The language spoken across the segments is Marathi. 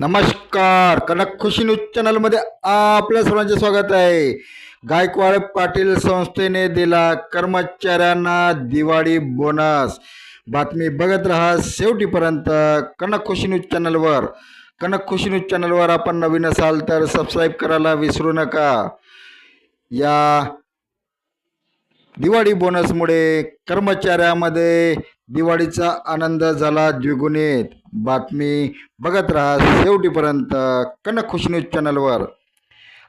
नमस्कार. कनक खुशी न्यूज चॅनलमध्ये आपल्या सर्वांचे स्वागत आहे. गायकवाड पाटील संस्थेने दिला कर्मचाऱ्यांना दिवाळी बोनस बातमी बघत राहा शेवटीपर्यंत कनक खुशी न्यूज चॅनलवर. कनक खुशी न्यूज चॅनलवर आपण नवीन असाल तर सबस्क्राईब करायला विसरू नका. या दिवाळी बोनसमुळे कर्मचाऱ्यामध्ये दिवाळीचा आनंद झाला द्विगुणित बातमी बघत राहा शेवटीपर्यंत कनक न्यूज चॅनलवर.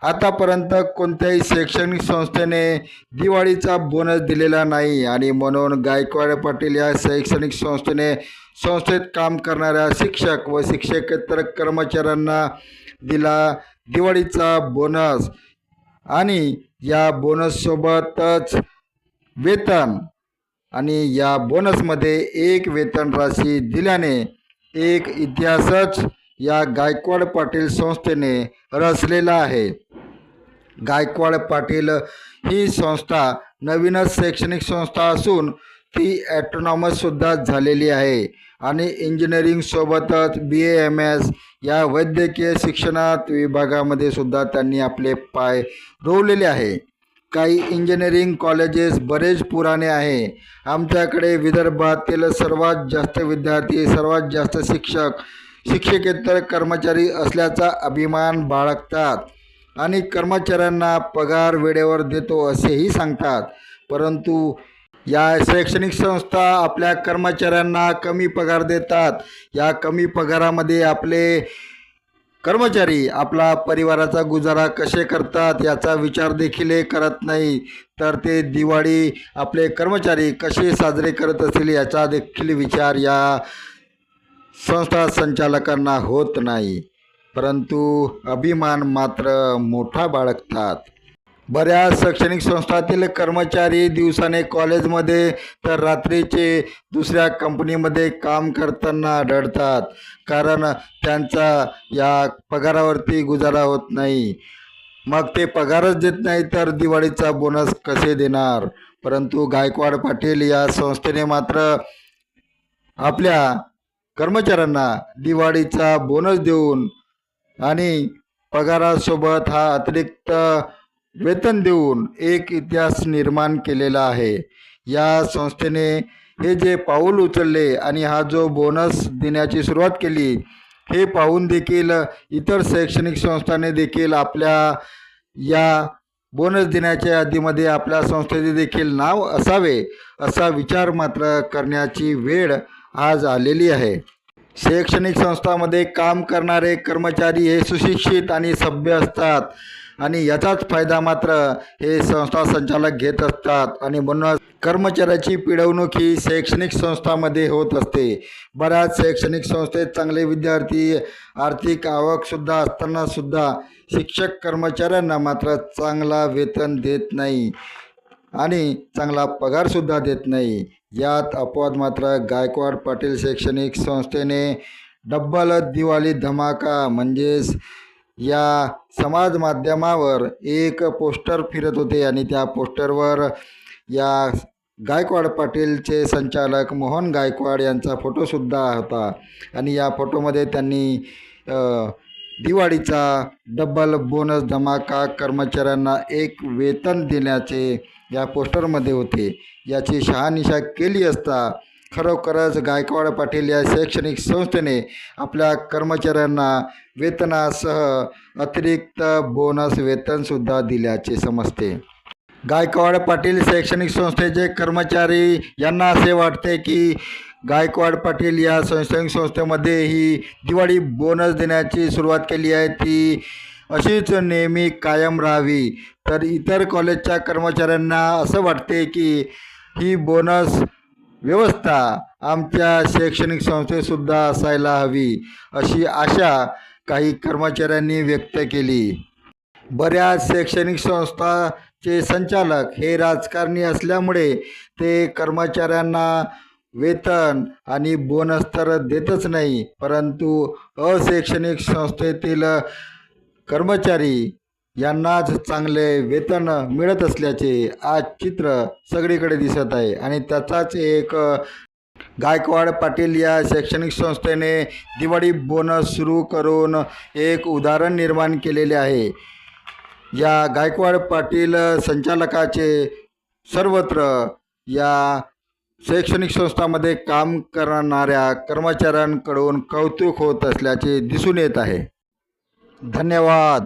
आतापर्यंत कोणत्याही शैक्षणिक संस्थेने दिवाळीचा बोनस दिलेला नाही आणि म्हणून गायकवाड पाटील या शैक्षणिक संस्थेने संस्थेत काम करणाऱ्या शिक्षक व शिक्षकेतर कर्मचाऱ्यांना दिला दिवाळीचा बोनस. आणि या बोनससोबतच वेतन आणि या बोनसमध्ये एक वेतन राशी दिल्याने एक इतिहासच या गायकवाड पाटील संस्थेने रचलेला आहे. गायकवाड पाटील ही संस्था नवीनच शैक्षणिक संस्था असून ती ॲटोनॉमससुद्धा झालेली आहे आणि इंजिनिअरिंगसोबतच बी ए एम एस या वैद्यकीय शिक्षणात विभागामध्ये सुद्धा त्यांनी आपले पाय रोवलेले आहे. काही इंजिनिअरिंग कॉलेजेस बरेच पुराणे आहे. आमच्याकडे विदर्भातील सर्वात जास्त विद्यार्थी सर्वात जास्त शिक्षक शिक्षकेतर कर्मचारी असल्याचा अभिमान बाळगतात. आणि कर्मचाऱ्यांना पगार वेळेवर देतो असेही सांगतात. परंतु या शैक्षणिक संस्था आपल्या कर्मचाऱ्यांना कमी पगार देतात. या कमी पगारामध्ये आपले कर्मचारी आपला परिवाराचा गुजारा कसे करतात याचा विचार देखील हे करत नाही. तर ते दिवाळी आपले कर्मचारी कसे साजरे करत असतील याचा देखील विचार या संस्था संचालकांना होत नाही. परंतु अभिमान मात्र मोठा बाळगतात. बऱ्याच शैक्षणिक संस्थातील कर्मचारी दिवसाने कॉलेजमध्ये तर रात्रीचे दुसऱ्या कंपनीमध्ये काम करताना आढळतात कारण त्यांचा या पगारावरती गुजारा होत नाही. मग ते पगारच देत नाही तर दिवाळीचा बोनस कसे देणार? परंतु गायकवाड पाटील या संस्थेने मात्र आपल्या कर्मचाऱ्यांना दिवाळीचा बोनस देऊन आणि पगारासोबत हा अतिरिक्त वेतन देऊन एक इतिहास निर्माण केलेला आहे. या संस्थेने हे जे पाऊल उचलले आणि हा जो बोनस देण्याची सुरुवात केली हे पाहून देखील इतर शैक्षणिक संस्थाने देखील आपल्या या बोनस देण्याच्या यादीमध्ये आपल्या संस्थेचे देखील नाव असावे असा विचार मात्र करण्याची वेळ आज आलेली आहे. शैक्षणिक संस्थामध्ये काम करणारे कर्मचारी हे सुशिक्षित आणि सभ्य असतात. आणि याचाच फायदा मात्र हे संस्था संचालक घेत असतात. आणि म्हणूनच कर्मचाऱ्याची पिळवणूक ही शैक्षणिक संस्थामध्ये होत असते. बऱ्याच शैक्षणिक संस्थेत चांगले विद्यार्थी आर्थिक आवकसुद्धा असतानासुद्धा शिक्षक कर्मचाऱ्यांना मात्र चांगला वेतन देत नाही आणि चांगला पगारसुद्धा देत नाही. यात अपवाद मात्र गायकवाड पाटील शैक्षणिक संस्थेने डब्बल दिवाळी धमाका म्हणजेच या समाज माध्यमावर एक पोस्टर फिरत होते आणि त्या पोस्टरवर या गायकवाड पाटीलचे संचालक मोहन गायकवाड यांचा फोटोसुद्धा होता. आणि या फोटोमध्ये त्यांनी दिवाळीचा डबल बोनस धमाका कर्मचाऱ्यांना एक वेतन देण्याचे या पोस्टरमध्ये होते. याची शहानिशा केली असता खरोखरच गायकवाड पाटील या शैक्षणिक संस्थेने आपल्या कर्मचाऱ्यांना वेतनासह अतिरिक्त बोनस वेतनसुद्धा दिल्याचे समजते. गायकवाड पाटील शैक्षणिक संस्थेचे कर्मचारी यांना असे वाटते की गायकवाड पाटील या शैक्षणिक संस्थेमध्ये ही दिवाळी बोनस देण्याची सुरुवात केली आहे ती अशीच नेहमी कायम राहावी. तर इतर कॉलेजच्या कर्मचाऱ्यांना असं वाटते की ही बोनस व्यवस्था आमच्या शैक्षणिक संस्थेसुद्धा असायला हवी अशी आशा काही कर्मचाऱ्यांनी व्यक्त केली. बऱ्याच शैक्षणिक संस्थाचे संचालक हे राजकारणी असल्यामुळे ते कर्मचाऱ्यांना वेतन आणि बोनस तर देतच नाही परंतु अशैक्षणिक संस्थेतील कर्मचारी यांनाच चांगले वेतन मिळत असल्याचे आज चित्र सगळीकडे दिसत आहे. आणि त्याचाच एक गायकवाड पाटील या शैक्षणिक संस्थेने दिवाळी बोनस सुरू करून एक उदाहरण निर्माण केलेले आहे. या गायकवाड पाटील संचालकाचे सर्वत्र या शैक्षणिक संस्थामध्ये काम करणाऱ्या कर्मचाऱ्यांकडून कौतुक होत असल्याचे दिसून येत आहे. धन्यवाद.